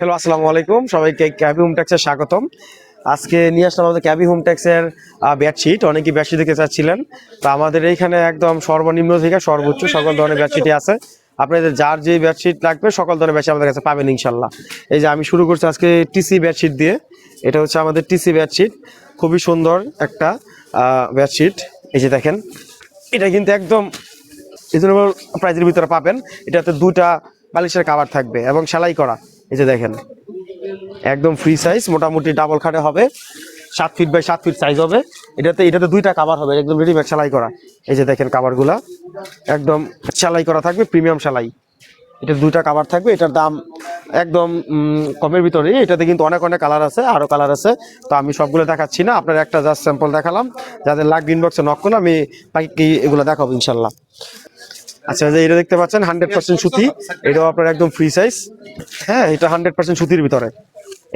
Hello আসসালামু আলাইকুম। সবাইকে ক্যাবি হোম ট্যাক্সে স্বাগতম। আজকে নিয়ে আসলাম আমাদের ক্যাবি হোম ট্যাক্সের বেডশিট অনেকেই বেডশিট দেখতে চাচ্ছিলেন। তো আমাদের এইখানে একদম সর্বনিম্ন থেকে সর্বোচ্চ সকল ধরনের বেডশিটই আছে। আপনাদের যার যে বেডশিট লাগবে, সকল ধরনের বেডশিট আমাদের কাছে পাবেন ইনশাল্লাহ এই যে আমি শুরু করছি আজকে টিসি বেডশিট দিয়ে। এটা হচ্ছে আমাদের টিসি বেডশিট খুবই সুন্দর একটা বেডশিট এই যে দেখেন, এটা কিন্তু একদম রিজনেবল প্রাইজের ভিতরে পাবেন। এটাতে দুটা বালিশের কাভার থাকবে এবং সেলাই করা। এই যে দেখেন, একদম ফ্রি সাইজ মোটামুটি ডাবল খাটে হবে। সাত ফিট বাই সাত ফিট সাইজ হবে। এটাতে এটাতে দুইটা কাভার হবে, একদম রেডিমেড সেলাই করা। এই যে দেখেন কাভারগুলা একদম সেলাই করা থাকবে প্রিমিয়াম সেলাই। এটা দুইটা কাভার থাকবে, এটার দাম একদম কমের ভিতরে এটাতে কিন্তু অনেক অনেক কালার আছে, আরও কালার আছে। তো আমি সবগুলো দেখাচ্ছি না, আপনার একটা জাস্ট স্যাম্পল দেখালাম। যাদের লাগবে ইনবক্সে নক করলে আমি বাকি এগুলো দেখাবো, ইনশাল্লাহ। আচ্ছা এটা দেখতে পাচ্ছেন হান্ড্রেড পার্সেন্ট সুতি। এটাও আপনার একদম ফ্রি সাইজ হ্যাঁ এটা হান্ড্রেড পার্সেন্ট সুতির ভিতরে।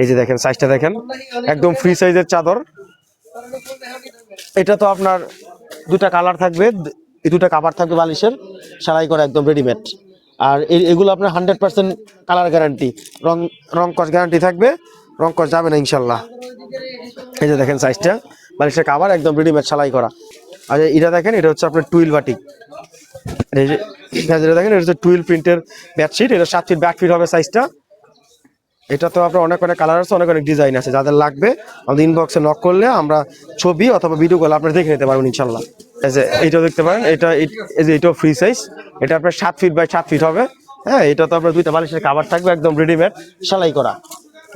এই যে দেখেন সাইজটা দেখেন। একদম ফ্রি সাইজের চাদর। এটা তো আপনার দুটা কালার থাকবে, এই দুটা কাভার থাকবে বালিশের, সেলাই করা একদম রেডিমেড আর এগুলো আপনার হান্ড্রেড পার্সেন্ট কালার গ্যারান্টি রং রং কস গ্যারান্টি থাকবে, রং কস যাবে না, ইনশাল্লাহ। এই যে দেখেন সাইজটা বালিশের কাভার একদম রেডিমেড সেলাই করা। আর এটা দেখেন, এটা হচ্ছে আপনার টুইল বাটিক এটা যেটা দেখেন, এটা হচ্ছে টুইল প্রিন্টের বেডশিট, এটা সাত ফিট ব্যাক ফিট হবে সাইজটা এটা তো আপনার অনেক অনেক কালার আছে, অনেক অনেক ডিজাইন আছে, যাদের লাগবে, আমাদের ইনবক্সে নক করলে আমরা ছবি অথবা ভিডিও কল আপনারা দেখে নিতে পারবেন ইনশাল্লাহ যে এইটাও দেখতে পারেন, এটা এই- যে, এটাও ফ্রি সাইজ এটা আপনার সাত ফিট বাই সাত ফিট হবে। হ্যাঁ এটা তো আপনার দুইটা বালিশের কাভার থাকবে, একদম রেডিমেড সেলাই করা।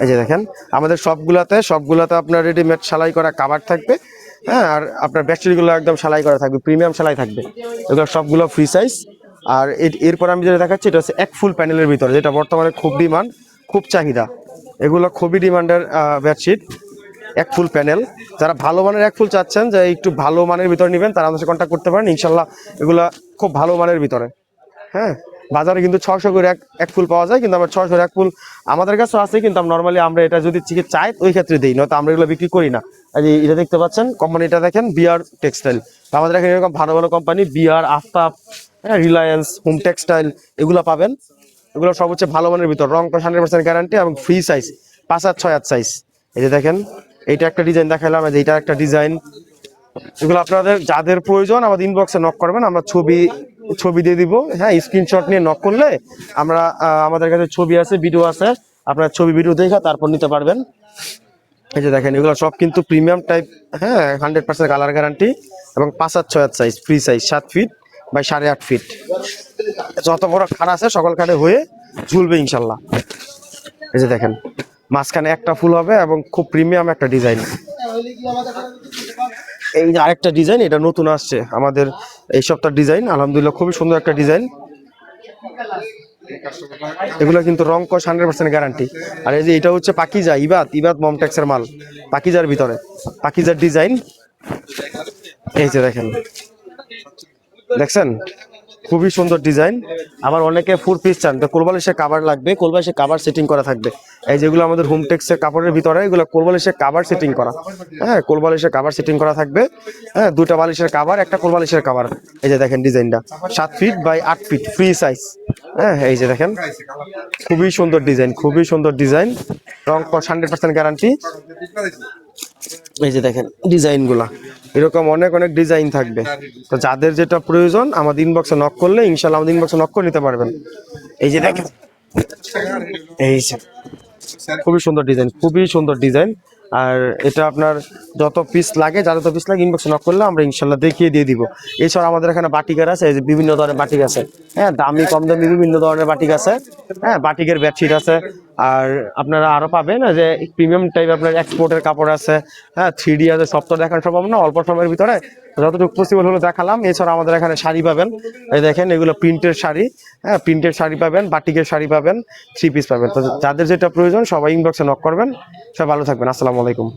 এই যে দেখেন, আমাদের সবগুলাতে সবগুলাতে আপনার রেডিমেড সেলাই করা কাভার থাকবে। হ্যাঁ আর আপনার ব্যাকটেরিয়াগুলো একদম সেলাই করা থাকবে প্রিমিয়াম সেলাই থাকবে। এগুলো সবগুলো ফ্রি সাইজ আর এর- এরপর আমি যেটা দেখাচ্ছি, এটা হচ্ছে এক ফুল প্যানেলের ভিতরে, যেটা বর্তমানে খুব ডিমান্ড খুব চাহিদা। এগুলো খুবই ডিমান্ডের বেডশিট এক ফুল প্যানেল যারা ভালো মানের এক ফুল চাচ্ছেন, যে একটু ভালো মানের ভিতরে নেবেন, তারা আমাদের কন্ট্যাক্ট করতে পারেন। ইনশাল্লাহ এগুলা খুব ভালো মানের ভিতরে। হ্যাঁ? বাজারে কিন্তু ছশো করে এক এক ফুল পাওয়া যায়, কিন্তু আমার ছশো এক ফুল আমাদের কাছেও আছে, কিন্তু নর্মালি আমরা এটা যদি চিকে চাই, ওই ক্ষেত্রে দিই, নয়তো আমরা এগুলো বিক্রি করি না। যে এটা দেখতে পাচ্ছেন কোম্পানিটা দেখেন বিআর টেক্সটাইল আমাদের এখানে এরকম ভালো ভালো কোম্পানি বিআর আফতাব হ্যাঁ রিলায়েন্স হোম টেক্সটাইল এগুলো পাবেন। এগুলো সব হচ্ছে ভালো মানের ভিতর, রং হান্ড্রেড পার্সেন্ট গ্যারান্টি এবং ফ্রি সাইজ পাঁচ আর ছয় আর সাইজ এই যে দেখেন, এইটা একটা ডিজাইন দেখালাম এইটা একটা ডিজাইন এগুলো আপনাদের, যাদের প্রয়োজন আমাদের ইনবক্সে নক করবেন, আমরা ছবি ছবি দিয়ে দিব। হ্যাঁ স্ক্রিনশট নিয়ে নক করলে আমরা আমাদের কাছে ছবি আছে ভিডিও আছে। আপনার ছবি ভিডিও দেখে তারপর নিতে পারবেন। এই যে দেখেন, এগুলো সব কিন্তু প্রিমিয়াম টাইপ হ্যাঁ হান্ড্রেড পার্সেন্ট কালার গ্যারান্টি এবং পাঁচ আর ছয় সাইজ ফ্রি সাইজ সাত ফিট বাই সাড়ে আট ফিট যত বড় খাট আছে, সকল খাটে হয়ে ঝুলবে ইনশাল্লাহ। এই যে দেখেন, মাঝখানে একটা ফুল হবে এবং খুব প্রিমিয়াম একটা ডিজাইন এই যে আরেকটা ডিজাইন এটা নতুন আসছে। আমাদের এই সপ্তাহ ডিজাইন আলহামদুলিল্লাহ খুবই সুন্দর একটা ডিজাইন এগুলো কিন্তু রং কস হান্ড্রেড পার্সেন্ট গ্যারান্টি আর এই যে এটা হচ্ছে পাকিজা, ইবাদ ইবাদ মমট্যাক্সের মাল, পাকিজার ভিতরে। পাকিজার ডিজাইন এই যে দেখেন। দেখছেন? খুবই সুন্দর ডিজাইন। আবার অনেকে ফুল পিস চান। তো কোলবালিশে কাভার লাগবে কোলবালিশে কাভার সেটিং করা থাকবে। এই যেগুলো আমাদের হোম টেক্সের কাপড়ের ভিতরে, এগুলো কোলবালিশে কাভার সেটিং করা। হ্যাঁ কোলবালিশে কাভার সেটিং করা থাকবে। হ্যাঁ দুটা বালিশের কাভার একটা কোলবালিশের কাভার এই যে দেখেন ডিজাইনটা। সাত ফিট বাই আট ফিট ফ্রি সাইজ হ্যাঁ এই যে দেখেন। খুবই সুন্দর ডিজাইন, খুবই সুন্দর ডিজাইন। রং হান্ড্রেড পার্সেন্ট গ্যারান্টি এই যে দেখেন ডিজাইনগুলা। এরকম অনেক অনেক ডিজাইন থাকবে। তো যাদের যেটা প্রয়োজন, আমাদের ইনবক্সে নক করলে ইনশাল্লাহ আমাদের ইনবক্সে নক করে নিতে পারবেন। এই যে দেখেন, এই খুবই সুন্দর ডিজাইন খুবই সুন্দর ডিজাইন আর এটা আপনার যত পিস লাগে যা যত পিস লাগে ইনবক্সে নক করলে আমরা ইনশাল্লাহ দেখিয়ে দিয়ে দিব। এছাড়া আমাদের এখানে বাটিকার আছে বিভিন্ন ধরনের বাটিক আছে। হ্যাঁ দামি, কম দামি বিভিন্ন ধরনের বাটিক আছে। হ্যাঁ বাটিকের বেডশিট আছে। আর আপনারা আরও পাবেন যে প্রিমিয়াম টাইপ আপনার এক্সপোর্টের কাপড় আছে হ্যাঁ থ্রি ডি আছে, সব তো দেখানো সম্ভব না, অল্প সময়ের ভিতরে। যতটুকু পসিবল হলো দেখালাম, এছাড়া আমাদের এখানে শাড়ি পাবেন। এই দেখেন, এগুলো প্রিন্টের শাড়ি হ্যাঁ প্রিন্টের শাড়ি পাবেন, বাটিকের শাড়ি পাবেন থ্রি পিস পাবেন। তো যাদের যেটা প্রয়োজন, সবাই ইনবক্সে নক করবেন। সব ভালো থাকবেন, আসসালামু আলাইকুম।